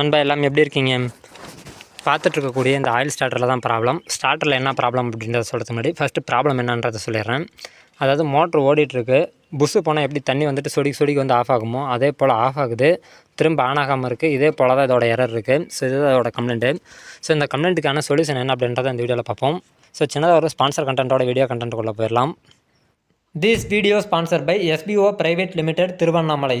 நண்பா எல்லாம் எப்படி இருக்கீங்க? பார்த்துட்ருக்கக்கூடிய இந்த ஆயில் ஸ்டார்டரில் தான் ப்ராப்ளம் ஸ்டார்டரில் என்ன ப்ராப்ளம் அப்படின்றத சொல்கிறதுக்கு முன்னாடி ஃபஸ்ட்டு ப்ராப்ளம் என்னன்றதை சொல்லிடுறேன். அதாவது மோட்ரு ஓடிட்டுருக்கு புஸ்ஸு போனால் எப்படி தண்ணி வந்துட்டு சொடிக்கு சொடிக்கு வந்து ஆஃப் ஆகுமோ அதே போல் ஆஃப் ஆகுது. திரும்ப ஆன் ஆகாமல் இருக்குது இதே போல் தான் இதோட எரர் இருக்குது ஸோ இதுதான் இதோட கம்ப்ளைண்ட்டு ஸோ இந்த கம்ப்ளைண்ட்டுக்கான சொல்யூஷன் என்ன அப்படின்றத இந்த வீடியோவில் பார்ப்போம். ஸோ சின்னதாக ஒரு ஸ்பான்சர் கண்டென்ட்டோட வீடியோ கண்டென்ட்டுக்குள்ளே போயிடலாம். This video sponsor by SPO private limited Tiruvannamalai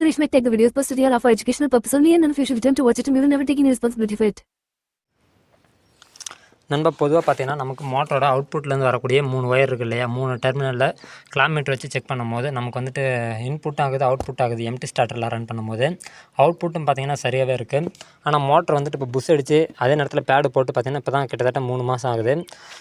Rish may take the videos posted here are for educational purpose only and in future return to watch it. And we will never take any responsibility for it. நண்பா பொதுவாக பார்த்தீங்கன்னா நமக்கு மோட்டரோட அவுட்புட்லேருந்து வரக்கூடிய மூணு wire இருக்கு இல்லையா? மூணு டெர்மினலில் கிலாமீட்டர் வச்சு செக் பண்ணும்போது நமக்கு வந்துட்டு இன்புட் ஆகுது அவுட்புட் ஆகுது எம்டி ஸ்டார்டரில் ரன் பண்ணும்போது. அவுட்புட்டும் பார்த்தீங்கன்னா சரியாகவே இருக்குது ஆனால் மோட்டர் வந்துட்டு இப்போ புஷ் அடித்து அதே நேரத்தில் பேடு போட்டு பார்த்தீங்கன்னா இப்போ தான் கிட்டத்தட்ட மூணு மாதம் ஆகுது.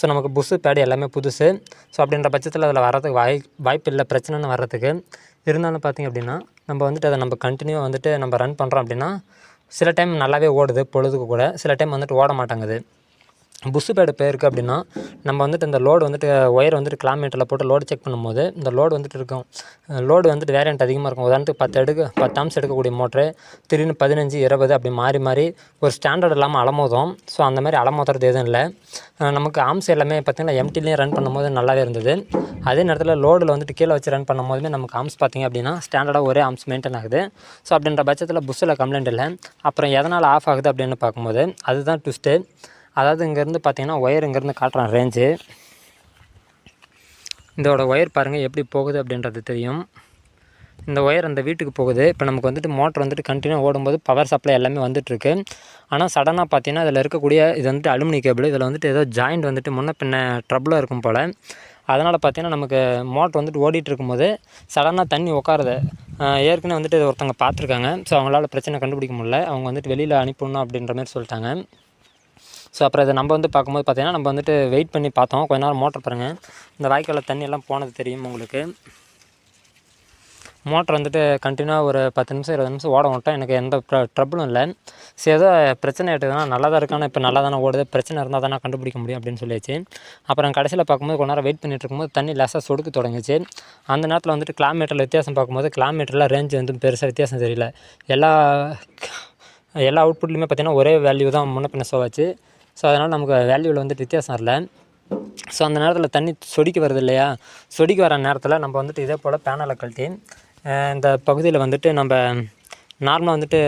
ஸோ நமக்கு புஸ்ஸு பேடு எல்லாமே புதுசு. ஸோ அப்படின்ற பட்சத்தில் அதில் வரதுக்கு வாய் வாய்ப்பு இல்லை பிரச்சனைன்னு வர்றதுக்கு. இருந்தாலும் பார்த்திங்க அப்படின்னா நம்ம வந்துட்டு அதை நம்ம கண்டினியூவாக வந்துட்டு நம்ம ரன் பண்ணுறோம் அப்படின்னா சில டைம் நல்லாவே ஓடுது பொழுதுக்கு கூட. சில டைம் வந்துட்டு ஓட மாட்டேங்குது. புஷு பேடு போயிருக்கு அப்படின்னா நம்ம வந்துட்டு இந்த லோடு வந்துட்டு ஒயர் வந்துட்டு கிலோமீட்டரில் போட்டு லோடு செக் பண்ணும்போது இந்த லோடு வந்துட்டு இருக்கும். லோடு வந்துட்டு வேரியண்ட் அதிகமாக இருக்கும். உதாரணத்துக்கு பத்து எடுக்க பத்து ஆம்ஸ் எடுக்கக்கூடிய மோட்ரு திடீர்னு பதினஞ்சு இருபது அப்படி மாறி மாறி ஒரு ஸ்டாண்டர்ட் இல்லாமல் அலமோதும். ஸோ அந்த மாதிரி அலமோதுறது எதுவும் இல்லை. நமக்கு ஆம்ஸ் எல்லாமே பார்த்திங்கன்னா எம்டிலையும் ரன் பண்ணும்போது நல்லாவே இருந்தது. அதே நேரத்தில் லோடில் வந்துட்டு கீழே வச்சு ரன் பண்ணும்போதுமே நமக்கு ஆம்ஸ் பார்த்திங்க அப்படின்னா ஸ்டாண்டர்டாக ஒரே ஆம்ஸ் மெயின்டைன் ஆகுது. ஸோ அப்படின்ற பட்சத்தில் புஷ்ஷில் கம்ப்ளைண்ட் இல்லை. அப்புறம் எதனால் ஆஃப் ஆகுது அப்படின்னு பார்க்கும்போது அதுதான் ட்விஸ்ட்டு அதாவது இங்கேருந்து பார்த்தீங்கன்னா ஒயர் இங்கேருந்து காட்டுறான் ரேஞ்சு இதோட ஒயர் பாருங்கள் எப்படி போகுது அப்படின்றது தெரியும். இந்த ஒயர் அந்த வீட்டுக்கு போகுது. இப்போ நமக்கு வந்துட்டு மோட்டர் வந்துட்டு கண்டினியூ ஓடும்போது பவர் சப்ளை எல்லாமே வந்துட்டுருக்கு. ஆனால் சடனாக பார்த்தீங்கன்னா அதில் இருக்கக்கூடிய இது வந்துட்டு அலுமினி கேபிள் இதில் வந்துட்டு ஏதோ ஜாயிண்ட் வந்துட்டு முன்ன பின்ன ட்ரபுளாக இருக்கும் போல். அதனால் பார்த்தீங்கன்னா நமக்கு மோட்டர் வந்துட்டு ஓடிட்டு இருக்கும்போது சடனாக தண்ணி உட்காருது ஏற்கனவே வந்துட்டு ஒருத்தவங்க பார்த்துருக்காங்க. ஸோ அவங்களால பிரச்சனை கண்டுபிடிக்க முடியல. அவங்க வந்துட்டு வெளியில் அனுப்பணும் அப்படின்ற மாதிரி சொல்லிட்டாங்க. ஸோ அப்புறம் இதை நம்ம வந்து பார்க்கும்போது பார்த்தீங்கன்னா நம்ம வந்துட்டு வெயிட் பண்ணி பார்த்தோம். கொஞ்ச நேரம் மோட்டர் பாருங்கள் இந்த வாய்க்காலில் தண்ணியெல்லாம் போனது தெரியும் உங்களுக்கு. மோட்டர் வந்துட்டு கண்டினியூவாக ஒரு பத்து நிமிஷம் இருபது நிமிஷம் ஓட விட்டோம். எனக்கு எந்த ட்ரபிளும் இல்லை. சரி ஏதோ பிரச்சனை ஆகிட்டுதுன்னா நல்லா தான் இருக்கான இப்போ நல்லா தானே ஓடுது. பிரச்சனை இருந்தால் தானே கண்டுபிடிக்க முடியும் அப்படின்னு சொல்லியாச்சு. அப்புறம் கடைசியில் பார்க்கும்போது கொஞ்ச நேரம் வெயிட் பண்ணிட்டு இருக்கும்போது தண்ணி லேசாக சொடுக்க தொடங்குச்சு. அந்த நேரத்தில் வந்துட்டு கிலோமீட்டரில் வித்தியாசம் பார்க்கும்போது கிலோமீட்டரில் ரேஞ்ச் வந்து பெருசாக வித்தியாசம் தெரியல. எல்லா எல்லா அவுட்புட்லேயுமே பார்த்தீங்கன்னா ஒரே வேல்யூ தான் முன்ன பின்ன சோவாச்சு ஸோ அதனால் நமக்கு வேல்யூவில் வந்துட்டு வித்தியாசம் இல்லை ஸோ அந்த நேரத்தில் தண்ணி சொடிக்க வருது இல்லையா? சொடிக்க வர நேரத்தில் நம்ம வந்துட்டு இதே போல் பேனலை கழட்டி இந்த பகுதியில் வந்துட்டு நம்ம நார்மலாக வந்துட்டு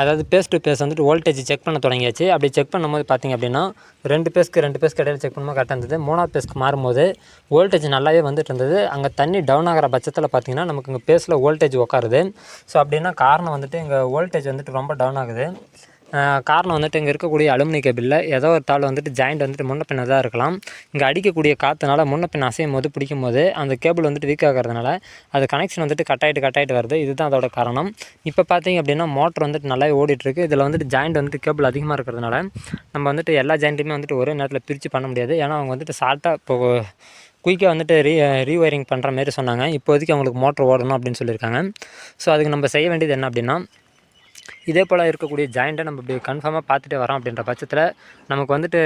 அதாவது பேஸ் டு பேஸ் வந்துட்டு வோல்டேஜ் செக் பண்ண தொடங்கியாச்சு. அப்படி செக் பண்ணும்போது பார்த்திங்க அப்படின்னா ரெண்டு பேஸ்க்கு ரெண்டு பேஸ்க்கு இடையில செக் பண்ணும்போது கரெக்டாக இருந்தது. மூணாவது பேஸ்க்கு மாறும்போது வோல்டேஜ் நல்லாவே வந்துட்டு இருந்தது. அங்கே தண்ணி டவுன் ஆகிற பட்சத்தில் பார்த்திங்கன்னா நமக்கு இங்கே பேஸில் வோல்டேஜ் உட்காருது ஸோ அப்படின்னா காரணம் வந்துட்டு இங்கே வோல்டேஜ் வந்துட்டு ரொம்ப டவுன் ஆகுது. காரணம் வந்துட்டு இங்கே இருக்கக்கூடிய அலுமினி கேபிளில் ஏதோ ஒரு தாள் வந்துட்டு ஜாயிண்ட் வந்துட்டு முன்ன பின்ன தான் இருக்கலாம். இங்கே அடிக்கக்கூடிய காற்றுனால முன்ன பின்ன அசையும் போது பிடிக்கும் போது அந்த கேபிள் வந்துட்டு வீக் ஆகிறதுனால அது கனெக்ஷன் வந்துட்டு கட் ஆகிட்டு கட் ஆகிட்டு வருது. இதுதான் அதோட காரணம். இப்போ பார்த்தீங்க அப்படின்னா மோட்டர் வந்துட்டு நல்லாவே ஓடிட்டுருக்கு. இதில் வந்துட்டு ஜாயிண்ட் வந்துட்டு கேபிள் அதிகமாக இருக்கிறதுனால நம்ம வந்துட்டு எல்லா ஜாயிண்ட்டுமே வந்துட்டு ஒரே நேரத்தில் பிரித்து பண்ண முடியாது. ஏன்னா அவங்க வந்துட்டு ஷார்ட்டாக இப்போ குயிக்காக வந்துட்டு ரீ ரீவயரிங் பண்ணுற மாரி சொன்னாங்க. இப்போதைக்கு அவங்களுக்கு மோட்டர் ஓடணும் அப்படின்னு சொல்லியிருக்காங்க. ஸோ அதுக்கு நம்ம செய்ய வேண்டியது என்ன அப்படின்னா இதே போல் இருக்கக்கூடிய ஜாயிண்ட்டை நம்ம இப்படி கன்ஃபார்மாக பார்த்துட்டே வரோம் அப்படின்ற பட்சத்தில் நமக்கு வந்துட்டு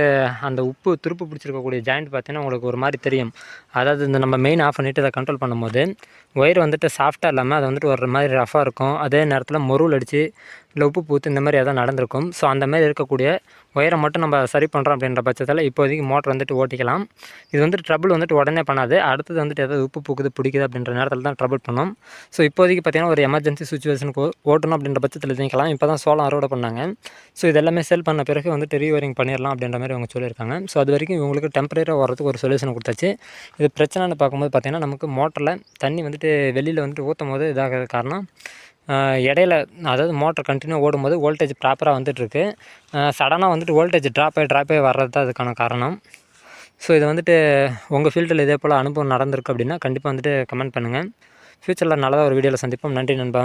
அந்த உப்பு துருப்பு பிடிச்சிருக்கக்கூடிய ஜாயிண்ட் பார்த்தீங்கன்னா உங்களுக்கு ஒரு மாதிரி தெரியும். அதாவது இந்த நம்ம மெயின் ஆஃப் பண்ணிவிட்டு அதை கண்ட்ரோல் பண்ணும்போது ஒயர் வந்துட்டு சாஃப்டாக இல்லாமல் அது வந்துட்டு ஒரு மாதிரி ரஃபாக இருக்கும். அதே நேரத்தில் மொருள் அடித்து இல்லை உப்பு பூத்து இந்த மாதிரி எதாவது நடந்திருக்கும். ஸோ அந்த மாதிரி இருக்கக்கூடிய ஒயரை மட்டும் நம்ம சரி பண்ணுறோம் அப்படின்ற பட்சத்தில் இப்போதைக்கு மோட்டர் வந்துட்டு ஓட்டிக்கலாம். இது வந்துட்டு ட்ரபிள் வந்துட்டு உடனே பண்ணாது. அடுத்தது வந்துட்டு ஏதாவது உப்பு பூக்குது பிடிக்குது அப்படின்ற நேரத்தில் தான் ட்ரபிள் பண்ணும். ஸோ இப்போதைக்கு பார்த்தீங்கன்னா ஒரு எமர்ஜென்சி சுச்சுவேஷனுக்கு ஓட்டணும் அப்படின்ற பட்சத்தில் பண்ணலாம் இப்போ தான் சோளம் அறுவடை பண்ணாங்க. ஸோ இது எல்லாமே செல் பண்ண பிறகு வந்துட்டு ரீவரிங் பண்ணிடலாம் அப்படின்ற மாதிரி அவங்க சொல்லியிருக்காங்க. ஸோ அது வரைக்கும் இவங்களுக்கு டெம்பரரியாக வரதுக்கு ஒரு சொல்யூஷன் கொடுத்தாச்சு. இது பிரச்சனைன்னு பார்க்கும்போது பார்த்தீங்கன்னா நமக்கு மோட்டரில் தண்ணி வந்துட்டு வெளியில் வந்துட்டு ஊற்றும் போது இதாகிறது காரணம் இடையில அதாவது மோட்டர் கண்டினியூ ஓடும்போது வோல்டேஜ் ப்ராப்பராக வந்துட்டுருக்கு. சடனாக வந்துட்டு வோல்டேஜ் ட்ராப் ஆகி ட்ராப் ஆகி வர்றது தான் அதுக்கான காரணம். ஸோ இது வந்துட்டு உங்கள் ஃபீல்டில் இதே போல் அனுபவம் நடந்திருக்கு அப்படின்னா கண்டிப்பாக வந்துட்டு கமெண்ட் பண்ணுங்கள் ஃப்யூச்சரில் நல்லதாக ஒரு வீடியோவில் சந்திப்போம். நன்றி நண்பா.